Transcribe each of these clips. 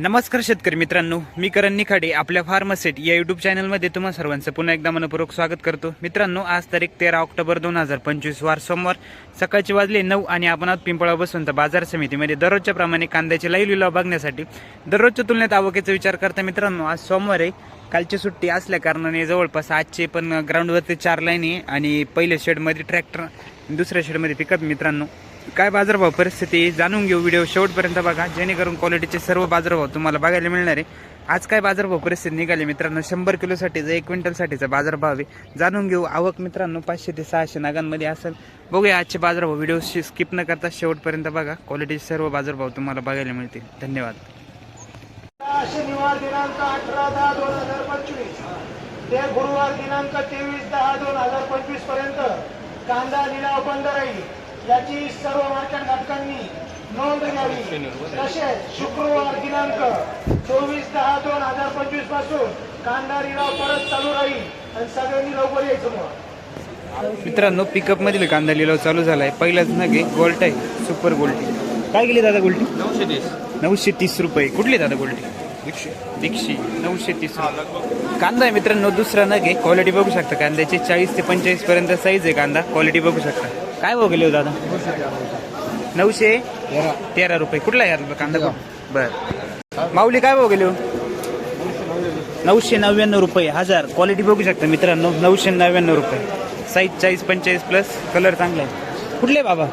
नमस्कार शेतकरी मित्रांनो मी करण निखाडे आपल्या फार्मसेट या युट्यूब चॅनलमध्ये तुम्हा सर्वांचं पुन्हा एकदा मनपूर्वक स्वागत करतो. मित्रांनो आज तारीख तेरा ऑक्टोबर दोन हजार पंचवीस वार सोमवार सकाळचे वाजले नऊ आणि आपण आज पिंपळा बसून तर बाजार समितीमध्ये. दररोजच्या प्रमाणे कांद्याचे लाईव्ह लिलाव बघण्यासाठी दररोजच्या तुलनेत आवकेचा विचार करता मित्रांनो आज सोमवार आहे. कालची सुट्टी असल्या कारणाने जवळपास आजचे पण ग्राउंडवरती चार लाईन आहे आणि पहिल्या शेडमध्ये ट्रॅक्टर दुसऱ्या शेडमध्ये पिकअप मित्रांनो. काय बाजारभाव परिस्थिती जाणून घेऊ व्हिडिओ शेवटपर्यंत बघा. जेणेकरून क्वालिटीचे सर्व बाजारभाव तुम्हाला बघायला मिळणार आहे. आज काय बाजारभाव परिस्थिती निघाली मित्रांनो? शंभर किलोसाठीचा एक क्विंटलसाठीचा बाजारभाव आहे. जाणून घेऊ आवक मित्रांनो पाचशे ते सहाशे नागांमध्ये असेल. बघूया आजचे बाजारभाव. व्हिडिओ स्किप न करता शेवटपर्यंत बघा. क्वालिटीचे सर्व बाजारभाव तुम्हाला बघायला मिळतील. धन्यवाद. शनिवार दिनांक अठरा दहा दोन हजार पंचवीस. ते गुरुवार दिनांक तेवीस दहा दोन हजार पंचवीसपर्यंत. कांदा लिलाव बंद राहील याची सर्व मार्केट घटकांनी नोंद घ्यावी. तसेच शुक्रवार दिनांक चोवीस दहा दोन हजार पंचवीसपासून कांदा लिलाव परत चालू राहील आणि सगळ्यांनी लवकर यायचं मग मित्रांनो पिकअप मधील कांदा लिलाव चालू झालाय. पहिलाच नग आहे गोल्ट आहे सुपर गोल्टी काय गेली दादा गोल्टी नऊशे तीस. नऊशे तीस रुपये. कुठली दादा गोल्टी दीक्षी नऊशे तीस. कांदा आहे मित्रांनो दुसरा नग आहे. क्वालिटी बघू शकता. कांद्याची चाळीस ते पंचेचाळीस पर्यंत साईज आहे कांदा. क्वालिटी बघू शकता. काय भाव गेले हो दादा? नऊशे तेरा. रुपये. कुठला यार कांदा बर. माऊली काय भाव गेले हो? नऊशे नव्याण्णव रुपये. हजार. क्वालिटी बघू शकता मित्रांनो. नऊशे नव्याण्णव रुपये. साईज चाळीस पंचेचाळीस प्लस कलर चांगला आहे. कुठले बाबा?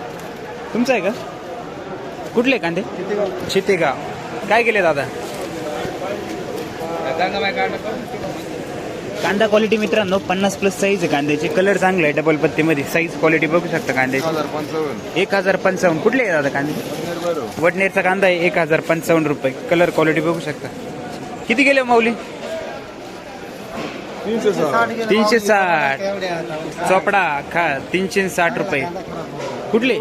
तुमचा आहे का? कुठले कांदे? चितेगाव. काय केले दादा? कांदा क्वालिटी मित्रांनो पन्नास प्लस साईज आहे कांद्याची. कलर चांगला आहे डबल पत्तीमध्ये. साईज क्वालिटी बघू शकता कांद्याची. एक हजार पंचावन्न. कुठले आहे दादा कांदे? वडनेरचा कांदा आहे एक हजार पंचावन्न रुपये. कलर क्वालिटी बघू शकता. किती गेले हो माऊली? तीनशे साठ. चोपडा खा तीनशे साठ रुपये. कुठले?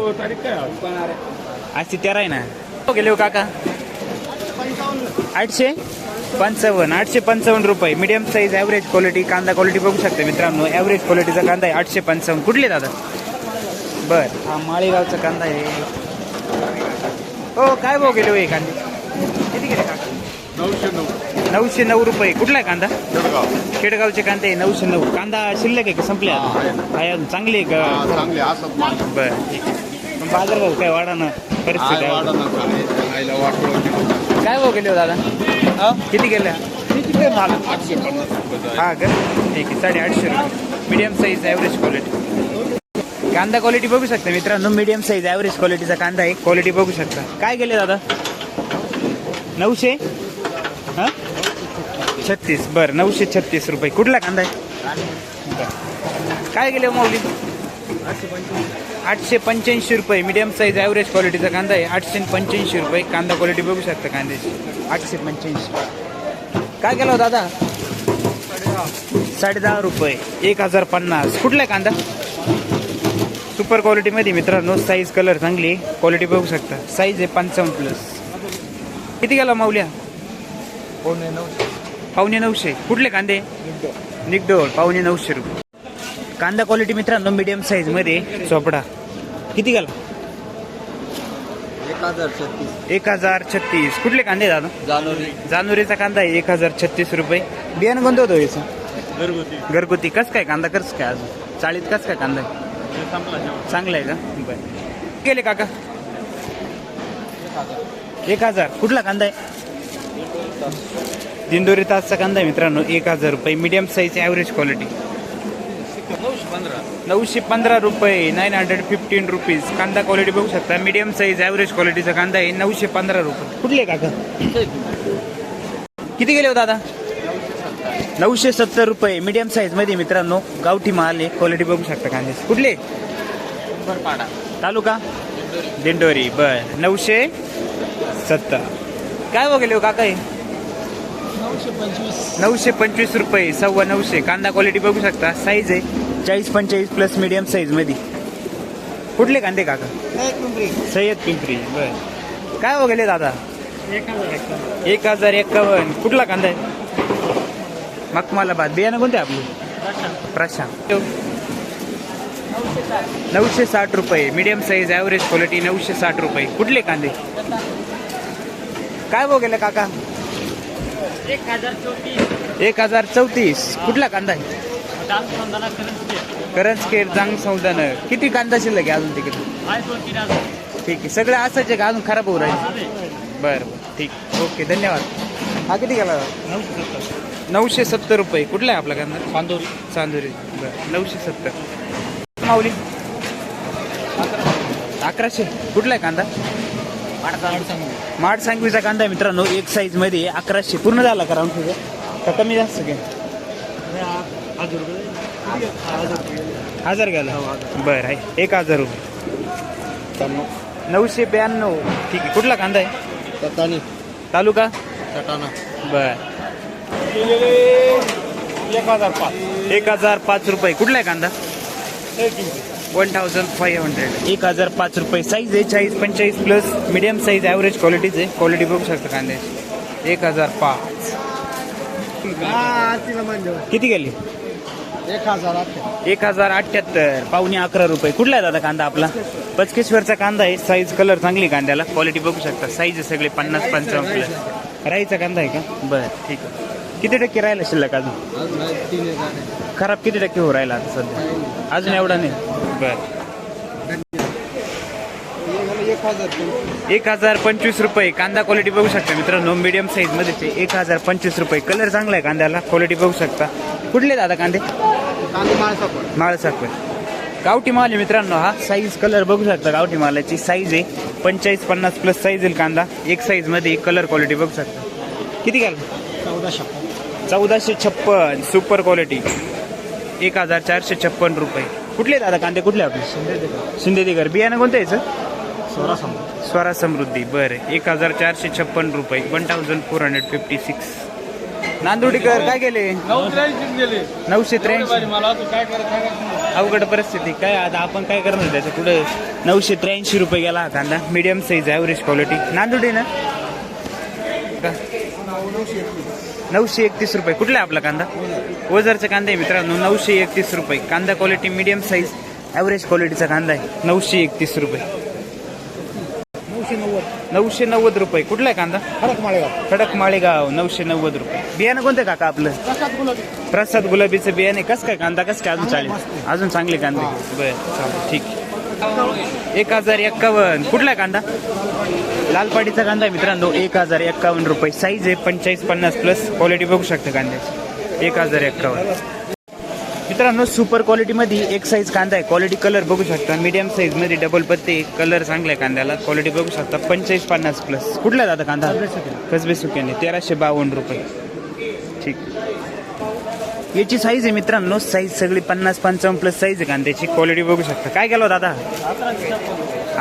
आज ती तेरा आहे ना. हो गेले हो काका. आठशे? पंचावन्न आठशे पंचावन्न रुपये. मीडियम साईज ॲव्हरेज क्वालिटी कांदा क्वालिटी बघू शकता मित्रांनो. ॲव्हरेज क्वालिटीचा कांदा आहे आठशे पंचावन्न. कुठले दादा? बर हा माळेगावचा कांदा आहे. हो काय भाव गेले हो हे कांदे? किती गेले नऊशे नऊ. नऊशे नऊ रुपये. कुठला आहे कांदा? जळगाव खेडगावचे कांदे नऊशे नऊ. कांदा शिल्लक आहे का? संपले हा, आहे चांगली आहे का? बरं ठीक आहे. बाजार भाऊ काय? वाढा ना. परिस्थिती काय भाऊ गेले हो दादा? किती गेल्या आठशे पन्नास रुपये हा का? ठीक आहे साडेआठशे रुपये. मीडियम साईज ॲव्हरेज क्वालिटी कांदा क्वालिटी बघू शकता मित्रांनो. मीडियम साईज ॲव्हरेज क्वालिटीचा कांदा आहे. क्वालिटी बघू शकता. काय गेले दादा? नऊशे? हां? छत्तीस. बरं नऊशे छत्तीस रुपये. कुठला कांदा आहे. काय गेले हो माऊली? आठशे पंच्याऐंशी रुपये. मीडियम साईज ॲव्हरेज क्वालिटीचा कांदा आहे. आठशे पंच्याऐंशी रुपये. कांदा क्वालिटी बघू शकता कांद्याची. आठशे पंच्याऐंशी. काय केलं हो दादा? साडे दहा रुपये. एक हजार पन्नास. कुठला आहे कांदा? सुपर क्वालिटीमध्ये मित्रांनो साईज कलर चांगली क्वालिटी बघू शकता. साईज आहे पंचावन्न प्लस किती गेला माऊल्या? पावणे नऊशे. कुठले कांदे? निगडोळ. पावणे नऊशे रुपये. कांदा क्वालिटी मित्रांनो मीडियम साईजमध्ये चोपडा. किती गेला? एक हजार छत्तीस. एक हजार छत्तीस कुठले कांदे दादा? जानेवारी. जानुरीचा कांदा आहे एक हजार छत्तीस रुपये. बियाणं कोणतं होतं याचं? घरगुती. घरगुती. कस काय कांदा? कस काय अजून? चाळीत कस काय कांदा आहे? चांगला आहे. का? बरं. गेले काका? एक हजार. कुठला कांदा आहे? दिंडोरी तासचा कांदा आहे मित्रांनो एक हजार रुपये. मीडियम साईज ॲव्हरेज क्वालिटी नऊशे पंधरा रुपये नाईन हंड्रेड फिफ्टीन रुपीज कांदा क्वालिटी बघू शकता. मीडियम साईज ॲव्हरेज क्वालिटीचा कांदा आहे नऊशे पंधरा रुपये. कुठले काका? किती गेले हो दादा? नऊशे सत्तर रुपये. मीडियम साईजमध्ये मित्रांनो गावठी माल आहे. क्वालिटी बघू शकता कांद्याची कुठले? तालुका? दिंडोरी. बर. नऊशे सत्तर. काय वगैरे हो काका हे? नऊशे पंचवीस. रुपये सव्वा नऊशे. कांदा क्वालिटी बघू शकता. साईज आहे. चाळीस पंचेचाळीस प्लस मीडियम साईजमध्ये कुठले कांदे काका? सय्यद पिंपरी बर. काय वगैरे दादा? एक हजार एक्कावन्न कुठला कांदा आहे? मखमालाबाद बियाणं कोणते आपले? प्रशांत. नऊशे साठ रुपये. मीडियम साईज ॲव्हरेज क्वालिटी नऊशे साठ रुपये. कुठले कांदे? काय भाव गेले काका? एक हजार चौतीस. एक हजार चौतीस. कुठला कांदा आहे? करंज केर जांग सौदान. किती कांदा शिल्लक आहे अजून तिकडे? ठीक आहे. सगळं असंच आहे का? अजून खराब होऊ राहील? बरं बरं. ठीक. ओके धन्यवाद. हा किती गेला? नऊशे सत्तर रुपये. कुठला आहे आपला कांदा? चांदोरी. चांदोरी. बरं. नऊशे सत्तर. माऊली. अकराशे. कुठला आहे कांदा? माठ सांगवीचा कांदा आहे मित्रांनो. एक साईजमध्ये आहे, अकराशे. पूर्ण झाला का राऊंड तुझं? का कमी जास्त घे हजार रुपये हजार गेला. बरं आहे. एक हजार रुपये. नऊशे ब्याण्णव. ठीक आहे. कुठला कांदा आहे? ततानी तालुका? सटाणा बर. एक हजार पाच. एक हजार पाच रुपये. कुठला आहे कांदा? वन थाउजंड फाईव्ह हंड्रेड एक हजार पाच रुपये. साईज आहे चाळीस पंचेचाळीस प्लस मिडियम साईज ॲव्हरेज क्वालिटीच आहे क्वालिटी बघू शकता कांद्याची. एक हजार पाच. किती गेली? एक हजार एक हजार अठ्ठ्याहत्तर पावणे अकरा रुपये. कुठला आहे दादा कांदा आपला? पचकेश्वरचा कांदा आहे. साईज कलर चांगली आहे कांद्याला. क्वालिटी बघू शकता. साईज आहे सगळे पन्नास पंचावन्न प्लस राईचा कांदा आहे का? बरं ठीक आहे. किती टक्के राहिला शिल्लक अजून? खराब किती टक्के हो राहिला आता सध्या? अजून एवढा नाही. बर. एक हजार पंचवीस रुपये. कांदा क्वालिटी बघू शकता मित्रांनो. मिडियम साईजमध्ये एक हजार पंचवीस रुपये. कलर चांगला आहे कांद्याला. क्वालिटी बघू शकता. कुठले दादा कांदे? कांदे माणसा पण. माळ साखर गावठी माल आहे मित्रांनो हा साईज कलर बघू शकता गावठी मालाची साईज आहे. पंचेचाळीस पन्नास प्लस साईज येईल कांदा. एक साईजमध्ये कलर क्वालिटी बघू शकता. किती घ्याल? चौदा छप्पन चौदाशे छप्पन सुपर क्वालिटी एक हजार चारशे छप्पन रुपये. कुठले दादा कांदे? कुठले आपले? शिंदे दिगर बियाणं कोणतं याचं? सोळा समजा स्वरा समृद्धी. बरं. एक हजार चारशे छप्पन रुपये. One thousand four hundred fifty six नांदुडीकर काय गेले. नऊशे त्र्याऐंशी अवघड परिस्थिती. काय आता आपण काय करणार त्याच्या पुढे नऊशे त्र्याऐंशी रुपये गेला हा कांदा. मीडियम साईज ॲव्हरेज क्वालिटी नांदुडी ना? नऊशे एकतीस रुपये. कुठला आहे आपला कांदा? ओझरचा कांदा आहे मित्रांनो. नऊशे एकतीस रुपये. कांदा क्वालिटी मीडियम साईज ॲव्हरेज क्वालिटीचा कांदा आहे. नऊशे एकतीस रुपये. नऊशे नव्वद. नऊशे नव्वद रुपये. कुठला आहे कांदा? खडक माळेगाव. खडक माळेगाव नऊशे नव्वद रुपये. बियाणं कोणतं काका आपलं? प्रसाद गुलाबी. प्रसाद गुलाबीचं बियाणे कसं काय कांदा? कसं काय अजून चालेल? अजून चांगले कांदे? बरं चालेल ठीक. एक हजार एक्कावन्न. कुठला आहे कांदा? लालपाडीचा कांदा आहे मित्रांनो. एक हजार एक्कावन्न रुपये. साईज आहे पंचेचाळीस पन्नास प्लस क्वालिटी बघू शकता कांद्याची. एक हजार एक्कावन्न. मित्रांनो सुपर क्वालिटीमध्ये एक साईज कांदा आहे. क्वालिटी कलर बघू शकता. मीडियम साईजमध्ये डबल पत्ते कलर चांगला आहे कांद्याला. क्वालिटी बघू शकता. पंचेचाळीस पन्नास प्लस कुठला दादा कांदा? कसबे सुक्याने. तेराशे बावन्न रुपये. ठीक. याची साईज आहे मित्रांनो साईज सगळी पन्नास पंचावन्न प्लस साईज आहे कांद्याची. क्वालिटी बघू शकता. काय केलं दादा?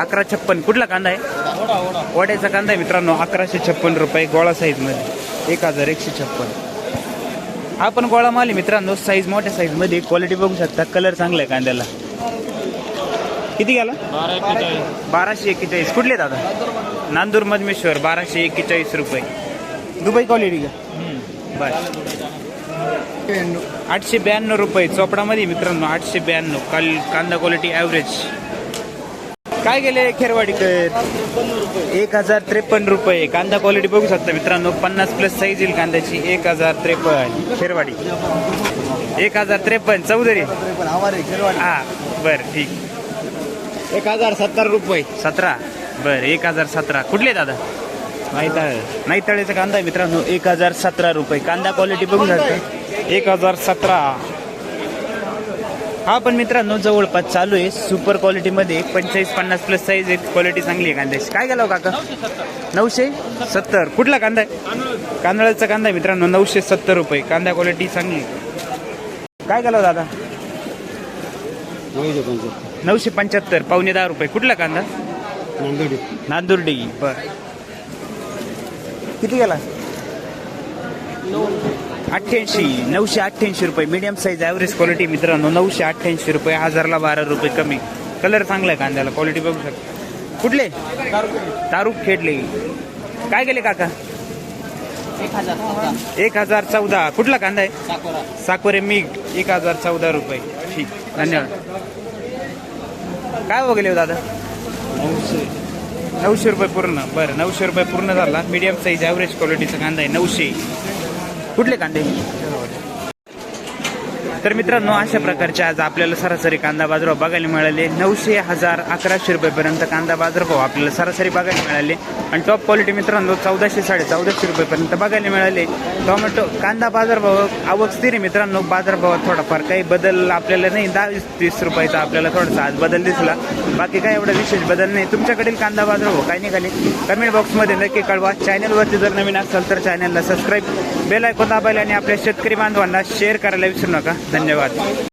अकरा छप्पन. कुठला कांदा आहे? वड्याचा कांदा आहे मित्रांनो अकराशे छप्पन रुपये. गोळा साईजमध्ये एक हजार एकशे छप्पन. हा पण गोळा माल आहे मित्रांनो साईज मोठ्या साईजमध्ये क्वालिटी बघू शकता. कलर चांगला आहे कांद्याला. किती गेला? बाराशे एक्केचाळीस. कुठले दादा? नांदूर मधमेश्वर बाराशे एक्केचाळीस रुपये. दुबई क्वालिटी का? बर आठशे ब्याण्णव रुपये. चोपडामध्ये मित्रांनो आठशे ब्याण्णव. काल कांदा क्वालिटी ॲव्हरेज काय गेले खेरवाडीकर एक हजार त्रेपन्न रुपये. कांदा क्वालिटी बघू शकता मित्रांनो. पन्नास प्लस साईज येईल कांद्याची. एक हजार त्रेपन्न. खेरवाडी. एक हजार त्रेपन्न. चौधरी. हा बरं ठीक. एक हजार सत्तर रुपये. सतरा. बरं एक हजार सतरा. कुठले दादा? नाईताळ नाईताळेचा कांदा आहे मित्रांनो. एक हजार सतरा रुपये. कांदा क्वालिटी बघू शकता. एक हजार सतरा. हा पण मित्रांनो जवळपास चालू आहे. सुपर क्वालिटीमध्ये पंचेचाळीस पन्नास प्लस साईज आहे क्वालिटी चांगली आहे कांद्याची. काय गेलो काका? नऊशे सत्तर. कुठला कांदा आहे? कांदळाचा कांदा आहे मित्रांनो नऊशे सत्तर रुपये. कांदा क्वालिटी चांगली काय गेलो दादा? नऊशे पंच्याहत्तर. पावणे दहा रुपये. कुठला कांदा? नांदुर्डी. बर. किती गेला? अठ्ठ्याऐंशी नऊशे अठ्ठ्याऐंशी रुपये. मीडियम साईज ॲव्हरेज क्वालिटी मित्रांनो नऊशे अठ्ठ्याऐंशी रुपये. हजारला बारा रुपये कमी. कलर चांगला आहे कांद्याला. क्वालिटी बघू शकता. कुठले? तारूक खेडले. काय गेले काका? एक हजार चौदा. एक हजार चौदा कुठला कांदा आहे? साकोरा मीठ. एक हजार चौदा रुपये. ठीक. धन्यवाद. काय वगैरे हो दादा? नऊशे. रुपये पूर्ण. बरं नऊशे रुपये पूर्ण झाला. मीडियम साईज ॲव्हरेज क्वालिटीचा कांदा आहे. नऊशे. कुठले कांदे? तर मित्रांनो अशा प्रकारचे आज आपल्याला सरासरी कांदा बाजारभाव बघायला मिळाले. नऊशे हजार अकराशे रुपयेपर्यंत कांदा बाजारभाव आपल्याला सरासरी बघायला मिळाले. आणि टॉप क्वालिटी मित्रांनो चौदाशे साडे चौदाशे रुपयेपर्यंत बघायला मिळाले. टोमॅटो कांदा बाजारभाव आवक स्थिर आहे मित्रांनो. बाजारभावात थोडाफार काही बदल आपल्याला नाही. दहा तीस रुपयाचा आपल्याला थोडासा आज बदल दिसला. बाकी काय एवढा विशेष बदल नाही. तुमच्याकडील कांदा बाजारभाव काय निघाले? कमेंट बॉक्समध्ये नक्की कळवा. चॅनलवरती जर नवीन असाल तर चॅनलला सबस्क्राईब बेल ऐकून दाबायला आणि आपल्या शेतकरी बांधवांना शेअर करायला विसरू नका. धन्यवाद.